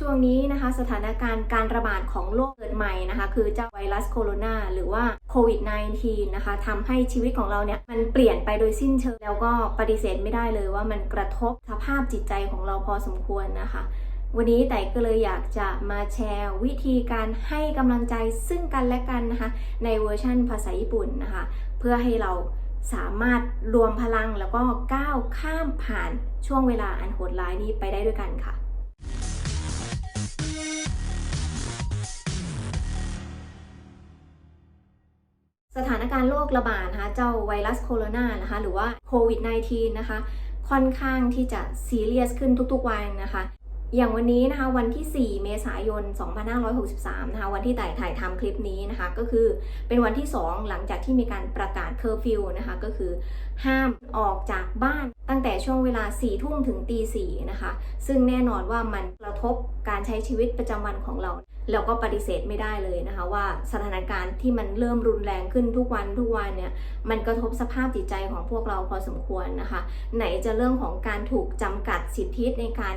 ช่วงนี้นะคะสถานการณ์การระบาดของโรคเกิดใหม่นะคะ คือเจ้าไวรัสโคโรนาหรือว่าโควิด -19 นะคะทำให้ชีวิตของเราเนี่ยมันเปลี่ยนไปโดยสิ้นเชิงแล้วก็ปฏิเสธไม่ได้เลยว่ามันกระทบสภาพจิตใจของเราพอสมควรนะคะ วันนี้แต่ก็เลยอยากจะมาแชร์วิธีการให้กำลังใจซึ่งกันและกันนะคะ ในเวอร์ชั่นภาษาญี่ปุ่นนะคะ เพื่อให้เราสามารถรวมพลังแล้วก็ก้าวข้ามผ่านช่วงเวลาอันโหดร้ายนี้ไปได้ด้วยกันค่ะ ถานการณ์โรคระบาดนะคะ เจ้าไวรัสโคโรนานะคะ หรือว่าโควิด -19 นะคะ ค่อนข้างที่จะซีเรียสขึ้นทุกๆวันนะคะ อย่างวันนี้นะคะ วันที่ 4 เมษายน 2563 นะคะ วันที่ถ่ายถ่ายทำคลิปนี้นะคะ ก็คือเป็นวันที่ 2 หลังจากที่มีการประกาศเคอร์ฟิวนะคะ ก็คือห้ามออกจากบ้านตั้งแต่ช่วงเวลา4ทุ่มถึงตี4นะคะ ซึ่งแน่นอนว่ามันกระทบการใช้ชีวิตประจำวันของเรา แล้วก็ปฏิเสธไม่ได้เลยนะคะว่าสถานการณ์ที่มันเริ่มรุนแรงขึ้นทุกวันทุกวันเนี่ยมันกระทบสภาพจิตใจของพวกเราพอสมควรนะคะ ไหนจะเรื่องของการถูกจำกัดสิทธิในการ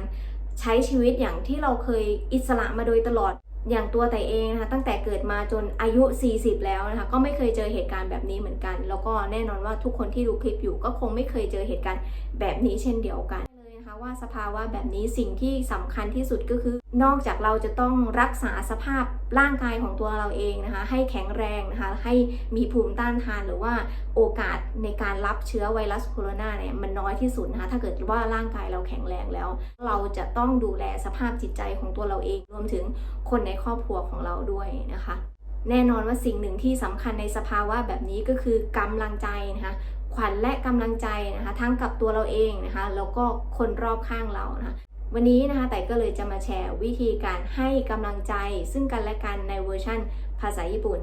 ใช้ชีวิตอย่างที่เราเคยอิสระมาโดยตลอดอย่างตัวแต่เองนะคะตั้งแต่เกิดมาจนอายุ 40 แล้วนะคะก็ไม่เคยเจอเหตุการณ์แบบนี้เหมือนกัน แล้วก็แน่นอนว่าทุกคนที่ดูคลิปอยู่ก็คงไม่เคยเจอเหตุการณ์แบบนี้เช่นเดียวกัน นะคะว่าสภาวะแบบนี้สิ่งที่สำคัญที่สุดก็คือ นอกจากเราจะต้องรักษาสภาพร่างกายของตัวเราเองนะคะ ให้แข็งแรงนะคะ ให้มีภูมิต้านทานหรือว่าโอกาสในการรับเชื้อไวรัสโคโรนาเนี่ยมันน้อยที่สุดนะคะถ้าเกิดว่าร่างกายเราแข็งแรงแล้ว เราจะต้องดูแลสภาพจิตใจของตัวเราเอง รวมถึงคนในครอบครัวของเราด้วยนะคะ แน่นอนว่าสิ่งหนึ่งที่สำคัญในสภาวะแบบนี้ก็คือกำลังใจนะคะขวัญและกำลังใจนะคะทั้งกับตัวเราเองนะคะแล้วก็คนรอบข้างเรานะคะวันนี้นะคะแต่ก็เลยจะมาแชร์วิธีการให้กำลังใจ ซึ่งกันและกันในเวอร์ชั่นภาษาญี่ปุ่น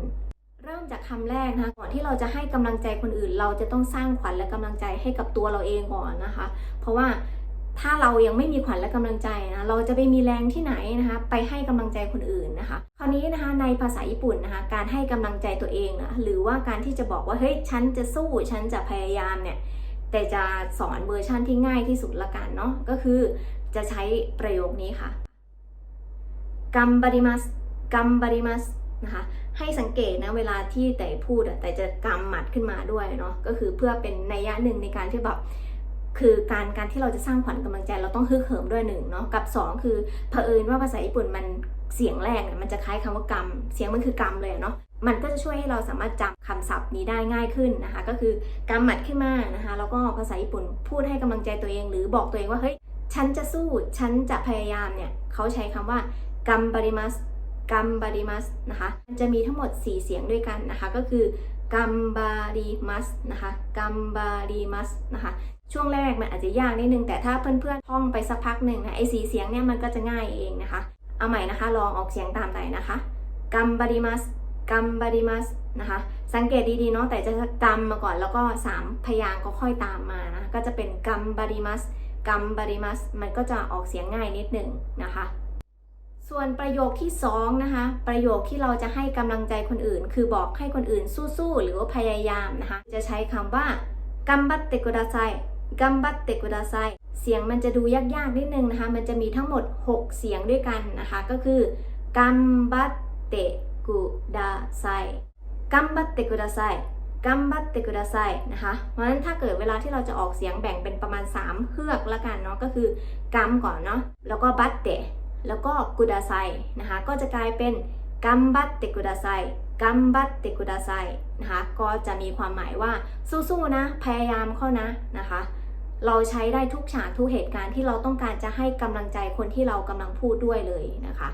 เริ่มจากคำแรกนะคะก่อนที่เราจะให้กำลังใจคนอื่น เราจะต้องสร้างขวัญและกำลังใจให้กับตัวเราเองก่อนนะคะ เพราะว่า ถ้าเรายังไม่มีขวัญและกำลังใจนะเราจะไปมีแรงที่ไหนนะคะไปให้กำลังใจคนอื่นนะคะคราวนี้นะคะในภาษาญี่ปุ่นนะคะการให้กำลังใจตัวเองนะหรือว่าการที่จะบอกว่าเฮ้ยฉันจะสู้ฉันจะพยายามเนี่ยแต่จะสอนเวอร์ชั่นที่ง่ายที่สุดละกันเนาะก็คือจะใช้ประโยคนี้ค่ะกัมบาริมัสกัมบาริมัสนะคะให้สังเกตนะเวลาที่แต่พูดอะแต่จะกำหมัดขึ้นมาด้วยเนาะก็คือเพื่อเป็นนัยยะหนึ่งในการที่แบบ คือการการที่เราจะสร้างขวัญกำลังใจเราต้องฮึกเหิมด้วยหนึ่งเนาะกับสองคือเผอิญว่าภาษาญี่ปุ่นมันเสียงแรกเนี่ยมันจะคล้ายคำว่ากำเสียงมันคือกำเลยเนาะมันก็จะช่วยให้เราสามารถจำคำศัพท์นี้ได้ง่ายขึ้นนะคะ ก็คือกำหมัดขึ้นมานะคะ แล้วก็ภาษาญี่ปุ่นพูดให้กำลังใจตัวเอง หรือบอกตัวเองว่าเฮ้ยฉันจะสู้ฉันจะพยายามเนี่ยเขาใช้คำว่ากัมบาริมัสกัมบาริมัสนะคะจะมีทั้งหมด 4 เสียงด้วยกันนะคะ ก็คือกัมบาริมัสนะคะกัมบาริมัสนะคะ ช่วงแรกมันอาจจะยากนิดนึงแต่ถ้าเพื่อนๆท่องไปสักพักหนึ่งนะไอ้สีเสียงเนี่ยมันก็จะง่ายเองนะคะ เอาใหม่นะคะ ลองออกเสียงตามไหนนะคะกัมบาริมัสกัมบาริมัสนะคะ สังเกตดีๆเนาะแต่จะกำมาก่อนแล้วก็ 3 พยางก็ค่อยตามมานะก็จะเป็นกัมบาริมัสกัมบาริมัสมันก็จะออกเสียงง่ายนิดหนึ่งนะคะส่วนประโยคที่2นะคะประโยคที่เราจะให้กำลังใจคนอื่น คือบอกให้คนอื่นสู้ๆหรือว่าพยายามนะคะ จะใช้คำว่ากัมบัตเตกุดาไซ กัมบัตเตกุดาไซเสียงมันจะดูยากๆนิดนึงนะคะ มันจะมีทั้งหมด 6 เสียงด้วยกันนะคะ ก็คือกัมบัตเตกุดาไซกัมบัตเตกุดาไซกัมบัตเตกุดาไซนะคะ เพราะฉะนั้นถ้าเกิดเวลาที่เราจะออกเสียงแบ่งเป็นประมาณ 3เฮือกละกันเนาะ ก็คือกัมก่อนเนาะ แล้วก็บัตเต แล้วก็กุดาไซนะคะ ก็จะกลายเป็นกัมบัตเตกุดาไซ กัมบัตเตกุดาไซนะคะก็จะมีความหมายว่าสู้ๆนะพยายามเข้านะนะคะ เราใช้ได้ทุกฉากทุกเหตุการณ์ที่เราต้องการจะให้กำลังใจคนที่เรากำลังพูดด้วยเลยนะคะ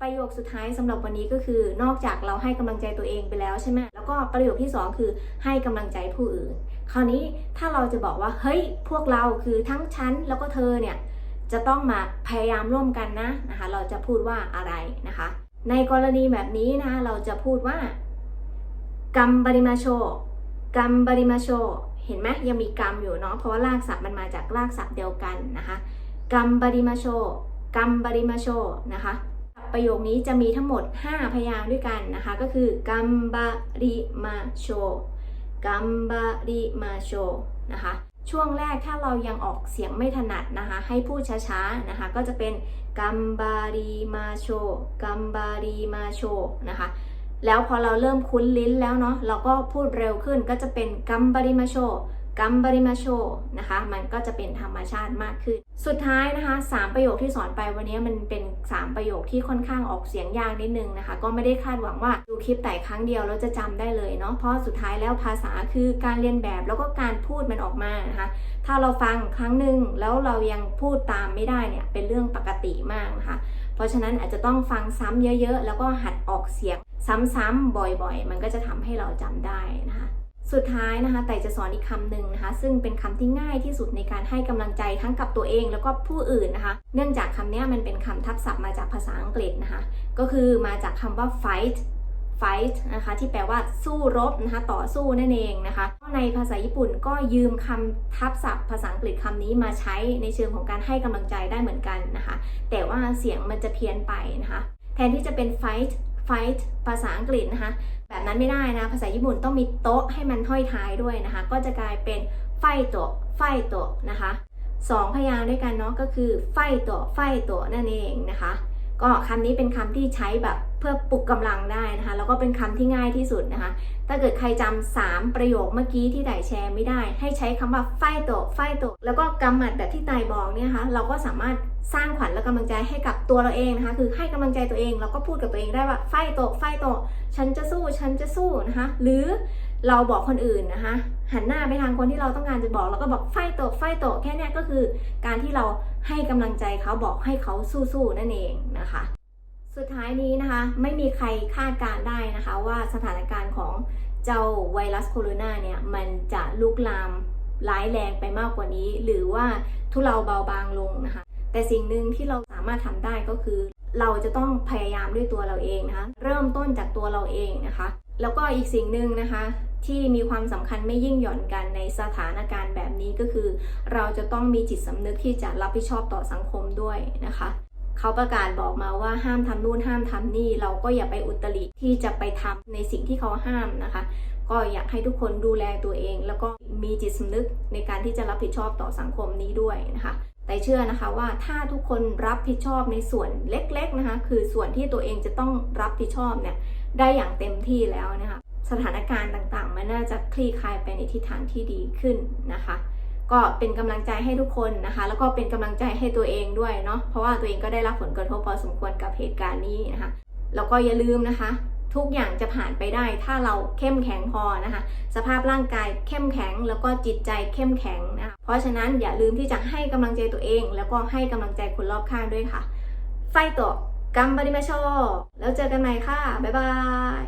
ประโยคสุดท้ายสำหรับวันนี้ก็คือนอกจากเราให้กำลังใจตัวเองไปแล้วใช่ไหมแล้วก็ประโยคที่สองคือให้กำลังใจผู้อื่น คราวนี้ถ้าเราจะบอกว่าเฮ้ยพวกเราคือทั้งฉันแล้วก็เธอเนี่ยจะต้องมาพยายามร่วมกันนะนะคะ เราจะพูดว่าอะไรนะคะ ในกรณีแบบนี้นะคะเราจะพูดว่ากัมบาริมาโชกัมบาริมาโช เห็นไหมยังมีกรรมอยู่เนาะเพราะว่ารากศัพท์มันมาจากรากศัพท์เดียวกันนะคะกัมบาริมาโชกัมบาริมาโชนะคะ ประโยคนี้จะมีทั้งหมด 5 พยางค์ด้วยกันนะคะ ก็คือกัมบาริมาโชกัมบาริมาโชนะคะ ช่วงแรกถ้าเรายังออกเสียงไม่ถนัดนะคะ ให้พูดช้าๆนะคะ ก็จะเป็นกัมบารีมาโชกัมบารีมาโชนะคะ แล้วพอเราเริ่มคุ้นลิ้นแล้วเนาะเราก็พูดเร็วขึ้นก็จะเป็นกัมบารีมาโช กัมบริมาโชนะคะ มันก็จะเป็นธรรมชาติมากขึ้น สุดท้ายนะคะสามประโยคที่สอนไปวันนี้มันเป็น 3 ประโยคที่ค่อนข้างออกเสียงยากนิดนึงนะคะ ก็ไม่ได้คาดหวังว่าดูคลิปแต่ครั้งเดียวแล้วจะจำได้เลยเนาะเพราะสุดท้ายแล้วภาษาคือการเรียนแบบแล้วก็การพูดมันออกมานะคะถ้าเราฟังครั้งหนึ่งแล้วเรายังพูดตามไม่ได้เนี่ยเป็นเรื่องปกติมากนะคะเพราะฉะนั้นอาจจะต้องฟังซ้ำเยอะๆ แล้วก็หัดออกเสียงซ้ำๆบ่อยๆ มันก็จะทำให้เราจำได้นะคะ สุดท้ายนะคะแต่จะสอนอีกคำหนึ่งนะคะ ซึ่งเป็นคำที่ง่ายที่สุดในการให้กำลังใจทั้งกับตัวเองแล้วก็ผู้อื่นนะคะ เนื่องจากคำนี้มันเป็นคำทับศัพท์มาจากภาษาอังกฤษนะคะ ก็คือมาจากคำว่า fight fight นะคะที่แปลว่าสู้รบนะคะต่อสู้นั่นเองนะคะในภาษาญี่ปุ่นก็ยืมคำทับศัพท์ภาษาอังกฤษคำนี้มาใช้ในเชิงของการให้กำลังใจได้เหมือนกันนะคะ แต่ว่าเสียงมันจะเพี้ยนไปนะคะ แทนที่จะเป็น fight fight ภาษาอังกฤษนะคะ แบบนั้นไม่ได้นะ ภาษาญี่ปุ่นต้องมีโต๊ะให้มันห้อยท้ายด้วยนะคะ ก็จะกลายเป็นไฟโตะไฟโตะนะคะสองพยางค์ด้วยกันเนาะก็คือไฟโตะไฟโตะนั่นเองนะคะ ก็คำนี้เป็นคำที่ใช้แบบเพื่อปลุกกำลังได้นะคะ แล้วก็เป็นคำที่ง่ายที่สุดนะคะ ถ้าเกิดใครจำสามประโยคเมื่อกี้ที่ไต่แชร์ไม่ได้ ให้ใช้คำว่าไฟโตะไฟโตะแล้วก็กำหมัดแบบที่ไต่บอกเนี่ยนะคะเราก็สามารถสร้างขวัญและกำลังใจให้กับตัวเราเองนะคะ คือให้กำลังใจตัวเอง แล้วก็พูดกับตัวเองได้ว่าไฟโตะไฟโตะ ฉันจะสู้ฉันจะสู้นะคะ หรือเราบอกคนอื่นนะคะ หันหน้าไปทางคนที่เราต้องการจะบอกแล้วก็บอกไฟโตะไฟโตะแค่เนี้ยก็คือ การที่เราให้กำลังใจเขาบอกให้เขาสู้ๆนั่นเองนะคะ สุดท้ายนี้นะคะ ไม่มีใครคาดการได้นะคะ ว่าสถานการณ์ของเจ้าไวรัสโคโรนาเนี่ยมันจะลุกลามร้ายแรงไปมากกว่านี้ หรือว่าทุเลาเบาบางลงนะคะ แต่สิ่งหนึ่งที่เราสามารถทำได้ก็คือ เราจะต้องพยายามด้วยตัวเราเองนะคะ เริ่มต้นจากตัวเราเองนะคะ แล้วก็อีกสิ่งหนึ่งนะคะ ที่มีความสำคัญไม่ยิ่งหย่อนกันในสถานการณ์แบบนี้ก็คือ เราจะต้องมีจิตสำนึกที่จะรับผิดชอบต่อสังคมด้วยนะคะเขาประกาศบอกมาว่าห้ามทำนู่นห้ามทำนี่ เราก็อย่าไปอุตริที่จะไปทำในสิ่งที่เขาห้ามนะคะ ก็อยากให้ทุกคนดูแลตัวเอง แล้วก็มีจิตสำนึกในการที่จะรับผิดชอบต่อสังคมนี้ด้วยนะคะ แต่เชื่อนะคะว่าถ้าทุกคนรับผิดชอบในส่วนเล็กๆนะคะ คือส่วนที่ตัวเองจะต้องรับผิดชอบเนี่ยได้อย่างเต็มที่แล้วนะคะ สถานการณ์ต่างๆ มันน่าจะคลี่คลายไปในทิศทางที่ดีขึ้นนะคะ ก็เป็นกำลังใจให้ทุกคนนะคะ แล้วก็เป็นกำลังใจให้ตัวเองด้วยเนาะเพราะว่าตัวเองก็ได้รับผลกระทบพอสมควรกับเหตุการณ์นี้นะคะแล้วก็อย่าลืมนะคะ ทุกอย่างจะผ่านไปได้ถ้าเราเข้มแข็งพอนะคะ สภาพร่างกายเข้มแข็งแล้วก็จิตใจเข้มแข็งนะคะเพราะฉะนั้นอย่าลืมที่จะให้กำลังใจตัวเอง แล้วก็ให้กำลังใจคนรอบข้างด้วยค่ะไฟต่อกัมบาริมาโชแล้วเจอกันใหม่ค่ะ บ๊ายบาย